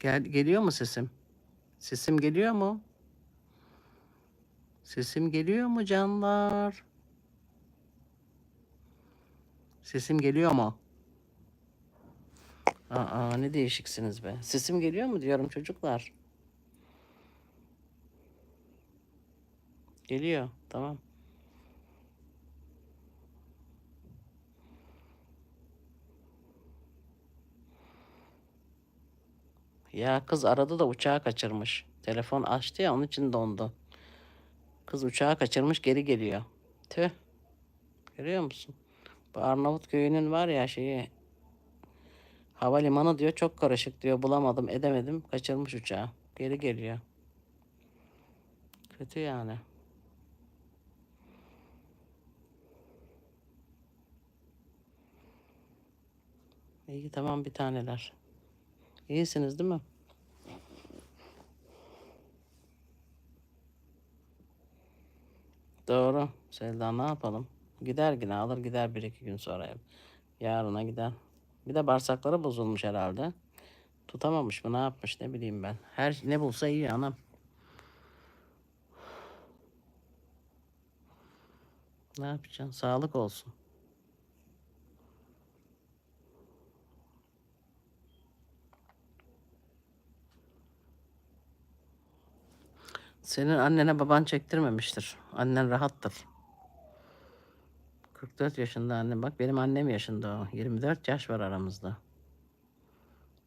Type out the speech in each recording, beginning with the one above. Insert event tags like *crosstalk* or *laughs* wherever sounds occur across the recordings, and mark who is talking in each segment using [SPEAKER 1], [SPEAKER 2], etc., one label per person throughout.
[SPEAKER 1] Gel, geliyor mu sesim? Sesim geliyor mu? Sesim geliyor mu canlar? Sesim geliyor mu? Aa ne değişiksiniz be. Sesim geliyor mu diyorum çocuklar. Geliyor. Tamam. Ya kız aradı da uçağı kaçırmış. Telefon açtı ya onun için dondu. Kız uçağı kaçırmış geri geliyor. Tüh. Görüyor musun? Bu Arnavut köyünün var ya şeyi havalimanı diyor çok karışık diyor bulamadım edemedim kaçırmış uçağı. Geri geliyor. Kötü yani. İyi tamam bir taneler. İyisiniz değil mi? Doğru. Selda ne yapalım? Gider yine alır gider bir iki gün sonra. ev. Yarına gider. Bir de bağırsakları bozulmuş herhalde. Tutamamış mı ne yapmış ne bileyim ben. Her ne bulsa iyi anam. Ne yapacaksın? Sağlık olsun. Senin annene baban çektirmemiştir. Annen rahattır. 44 yaşında annem. Bak benim annem yaşında o. 24 yaş var aramızda.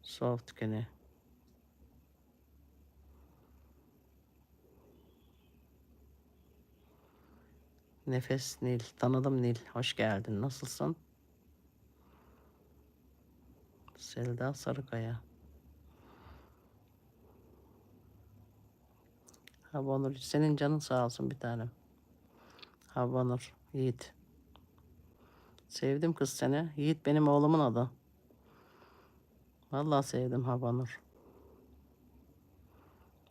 [SPEAKER 1] Soft gene. Nefes Nil. Tanıdım Nil. Hoş geldin. Nasılsın? Selda Sarıkaya. Havanur. Senin canın sağ olsun bir tanem. Havanur. Yiğit. Sevdim kız seni. Yiğit benim oğlumun adı. Vallahi sevdim Havanur.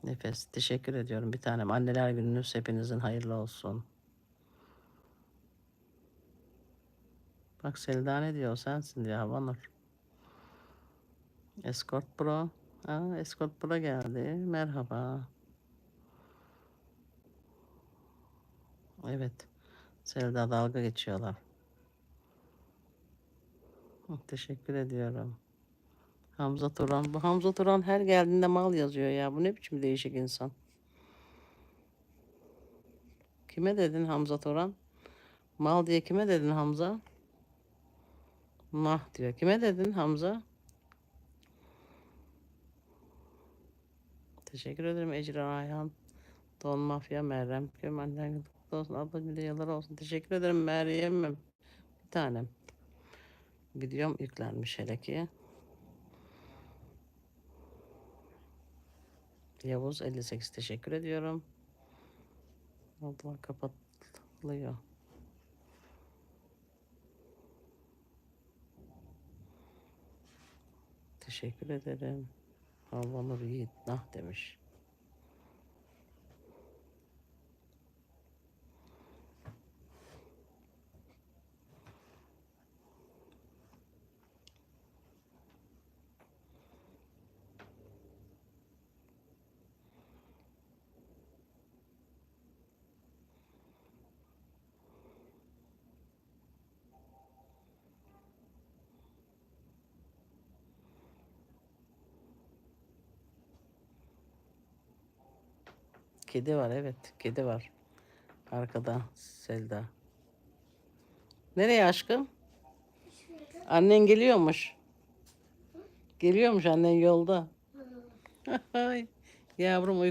[SPEAKER 1] Nefes. Teşekkür ediyorum bir tanem. Anneler gününüz hepinizin hayırlı olsun. Bak Selda ne diyor? Sensin diyor Havanur. Escort Pro. Aa, Escort Pro geldi. Merhaba. Evet. Selda dalga geçiyorlar. Teşekkür ediyorum. Hamza Turan. Bu Hamza Turan her geldiğinde mal yazıyor ya. Bu ne biçim değişik insan. Kime dedin Hamza Turan? Mal diye kime dedin Hamza? Mah diyor. Kime dedin Hamza? Teşekkür ederim Ecra Ayhan. Don Mafya Meryem. Gömenden kutlu olsun. Abla yıllar olsun. Teşekkür ederim Meryem'im. Bir tanem. Videom yüklenmiş hele ki. Yavuz 58 teşekkür ediyorum. Allah kapatılıyor. Teşekkür ederim. Havanur Yiğit nah demiş. Kedi var evet. Kedi var. Arkada Selda. Nereye aşkım? Annen geliyormuş. Geliyormuş annen yolda. *laughs* Yavrum uyku